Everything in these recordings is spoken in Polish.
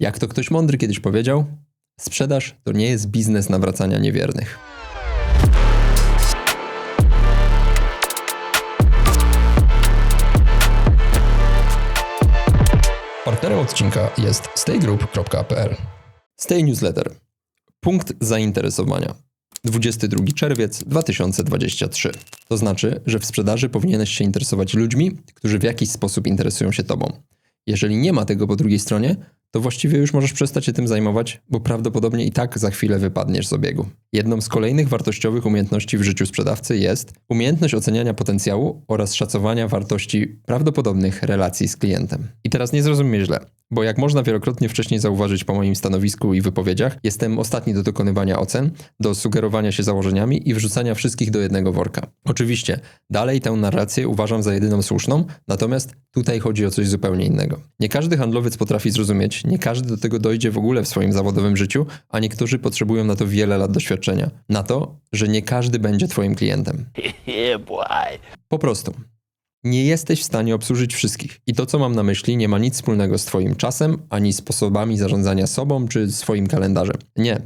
Jak to ktoś mądry kiedyś powiedział, sprzedaż to nie jest biznes nawracania niewiernych. Partnerem odcinka jest staygroup.pl. Stay Newsletter. Punkt zainteresowania. 22 czerwiec 2023. To znaczy, że w sprzedaży powinieneś się interesować ludźmi, którzy w jakiś sposób interesują się tobą. Jeżeli nie ma tego po drugiej stronie, to właściwie już możesz przestać się tym zajmować, bo prawdopodobnie i tak za chwilę wypadniesz z obiegu. Jedną z kolejnych wartościowych umiejętności w życiu sprzedawcy jest umiejętność oceniania potencjału oraz szacowania wartości prawdopodobnych relacji z klientem. I teraz nie zrozum źle, bo jak można wielokrotnie wcześniej zauważyć po moim stanowisku i wypowiedziach, jestem ostatni do dokonywania ocen, do sugerowania się założeniami i wrzucania wszystkich do jednego worka. Oczywiście, dalej tę narrację uważam za jedyną słuszną, natomiast tutaj chodzi o coś zupełnie innego. Nie każdy handlowiec potrafi zrozumieć, nie każdy do tego dojdzie w ogóle w swoim zawodowym życiu, a niektórzy potrzebują na to wiele lat doświadczenia. Na to, że nie każdy będzie Twoim klientem. Po prostu. Nie jesteś w stanie obsłużyć wszystkich. I to, co mam na myśli, nie ma nic wspólnego z Twoim czasem, ani sposobami zarządzania sobą czy swoim kalendarzem. Nie.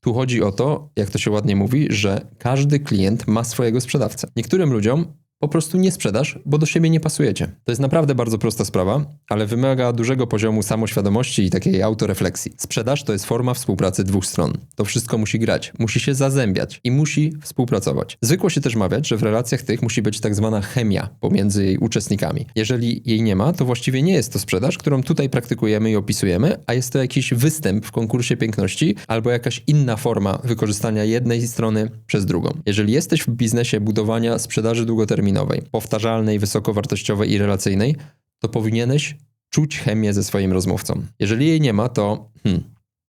Tu chodzi o to, jak to się ładnie mówi, że każdy klient ma swojego sprzedawcę. Niektórym ludziom po prostu nie sprzedasz, bo do siebie nie pasujecie. To jest naprawdę bardzo prosta sprawa, ale wymaga dużego poziomu samoświadomości i takiej autorefleksji. Sprzedaż to jest forma współpracy dwóch stron. To wszystko musi grać, musi się zazębiać i musi współpracować. Zwykło się też mawiać, że w relacjach tych musi być tak zwana chemia pomiędzy jej uczestnikami. Jeżeli jej nie ma, to właściwie nie jest to sprzedaż, którą tutaj praktykujemy i opisujemy, a jest to jakiś występ w konkursie piękności albo jakaś inna forma wykorzystania jednej strony przez drugą. Jeżeli jesteś w biznesie budowania sprzedaży długoterminowej, powtarzalnej, wysokowartościowej i relacyjnej, to powinieneś czuć chemię ze swoim rozmówcą. Jeżeli jej nie ma, to hmm,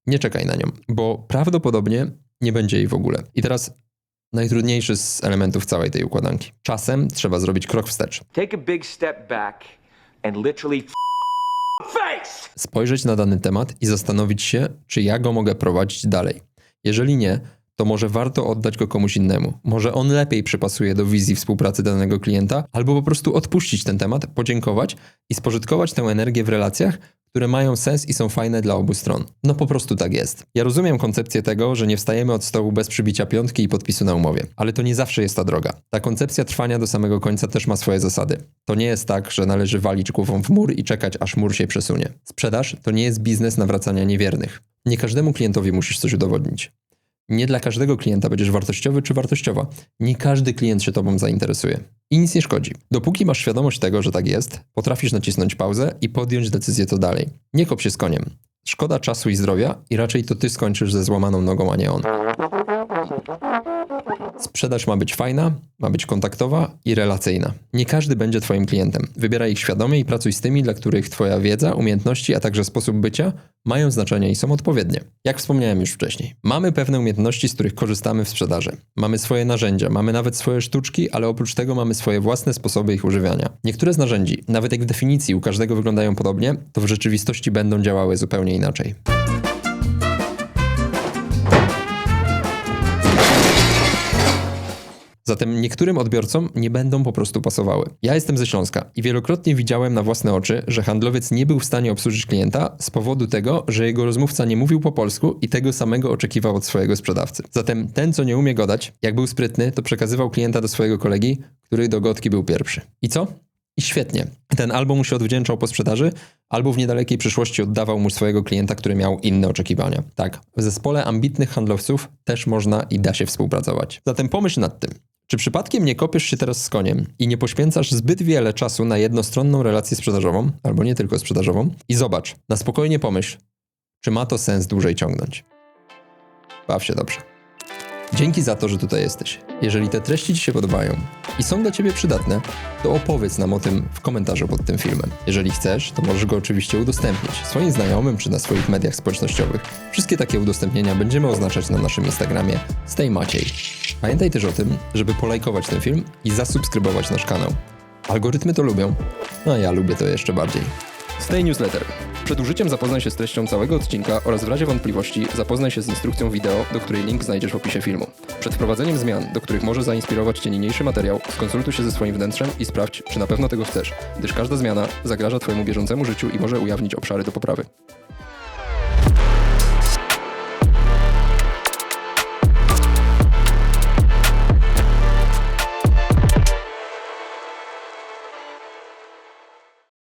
nie czekaj na nią, bo prawdopodobnie nie będzie jej w ogóle. I teraz najtrudniejszy z elementów całej tej układanki. Czasem trzeba zrobić krok wstecz. Take a big step back and literally face. spojrzeć na dany temat i zastanowić się, czy ja go mogę prowadzić dalej. Jeżeli nie, to może warto oddać go komuś innemu. Może on lepiej przypasuje do wizji współpracy danego klienta, albo po prostu odpuścić ten temat, podziękować i spożytkować tę energię w relacjach, które mają sens i są fajne dla obu stron. No po prostu tak jest. Ja rozumiem koncepcję tego, że nie wstajemy od stołu bez przybicia piątki i podpisu na umowie, ale to nie zawsze jest ta droga. Ta koncepcja trwania do samego końca też ma swoje zasady. To nie jest tak, że należy walić głową w mur i czekać, aż mur się przesunie. Sprzedaż to nie jest biznes nawracania niewiernych. Nie każdemu klientowi musisz coś udowodnić. Nie dla każdego klienta będziesz wartościowy czy wartościowa. Nie każdy klient się tobą zainteresuje. I nic nie szkodzi. Dopóki masz świadomość tego, że tak jest, potrafisz nacisnąć pauzę i podjąć decyzję to dalej. Nie kop się z koniem. Szkoda czasu i zdrowia i raczej to ty skończysz ze złamaną nogą, a nie on. Sprzedaż ma być fajna, ma być kontaktowa i relacyjna. Nie każdy będzie Twoim klientem. Wybieraj ich świadomie i pracuj z tymi, dla których Twoja wiedza, umiejętności, a także sposób bycia mają znaczenie i są odpowiednie. Jak wspomniałem już wcześniej, mamy pewne umiejętności, z których korzystamy w sprzedaży. Mamy swoje narzędzia, mamy nawet swoje sztuczki, ale oprócz tego mamy swoje własne sposoby ich używania. Niektóre z narzędzi, nawet jak w definicji u każdego wyglądają podobnie, to w rzeczywistości będą działały zupełnie inaczej. Zatem niektórym odbiorcom nie będą po prostu pasowały. Ja jestem ze Śląska i wielokrotnie widziałem na własne oczy, że handlowiec nie był w stanie obsłużyć klienta z powodu tego, że jego rozmówca nie mówił po polsku i tego samego oczekiwał od swojego sprzedawcy. Zatem ten, co nie umie godać, jak był sprytny, to przekazywał klienta do swojego kolegi, który do godki był pierwszy. I co? I świetnie. Ten albo mu się odwdzięczał po sprzedaży, albo w niedalekiej przyszłości oddawał mu swojego klienta, który miał inne oczekiwania. Tak, w zespole ambitnych handlowców też można i da się współpracować. Zatem pomyśl nad tym. Czy przypadkiem nie kopiesz się teraz z koniem i nie poświęcasz zbyt wiele czasu na jednostronną relację sprzedażową, albo nie tylko sprzedażową? I zobacz, na spokojnie pomyśl, czy ma to sens dłużej ciągnąć. Baw się dobrze. Dzięki za to, że tutaj jesteś. Jeżeli te treści Ci się podobają i są dla Ciebie przydatne, to opowiedz nam o tym w komentarzu pod tym filmem. Jeżeli chcesz, to możesz go oczywiście udostępnić swoim znajomym czy na swoich mediach społecznościowych. Wszystkie takie udostępnienia będziemy oznaczać na naszym Instagramie Stay Maciej. Pamiętaj też o tym, żeby polajkować ten film i zasubskrybować nasz kanał. Algorytmy to lubią, a ja lubię to jeszcze bardziej. Stay Newsletter. Przed użyciem zapoznaj się z treścią całego odcinka oraz w razie wątpliwości zapoznaj się z instrukcją wideo, do której link znajdziesz w opisie filmu. Przed wprowadzeniem zmian, do których może zainspirować Cię niniejszy materiał, skonsultuj się ze swoim wnętrzem i sprawdź, czy na pewno tego chcesz, gdyż każda zmiana zagraża Twojemu bieżącemu życiu i może ujawnić obszary do poprawy.